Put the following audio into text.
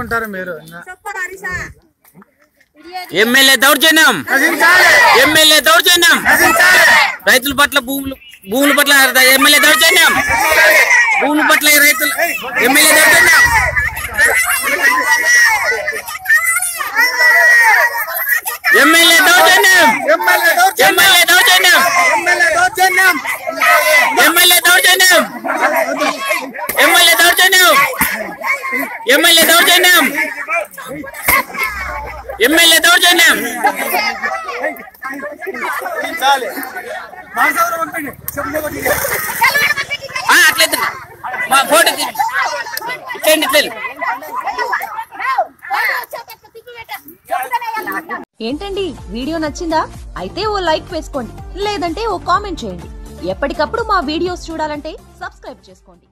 ఉంటారు మీరు ఎమ్మెల్యే దౌర్జన్యం ఎమ్మెల్యే దౌర్జన్యం రైతుల పట్ల భూములు భూముల పట్ల ఎమ్మెల్యే దౌర్జన్యం భూముల పట్ల రైతులు ఎమ్మెల్యే దౌర్జన్యం ఎమ్మెల్యే దౌర్జన్యం ఎమ్మెల్యే దౌర్జన్యం ఎమ్మెల్యే దౌర్జన్యం. ఎమ్మెల్యే దౌర్జన్యం. అట్లయితే మా ఫోటో తీ- ఇట్లండి ఏంటండి? వీడియో నచ్చిందా? అయితే ఓ లైక్ వేసుకోండి. లేదంటే ఓ కామెంట్ చేయండి. ఎప్పటికప్పుడు మా వీడియోస్ చూడాలంటే సబ్స్క్రైబ్ చేసుకోండి.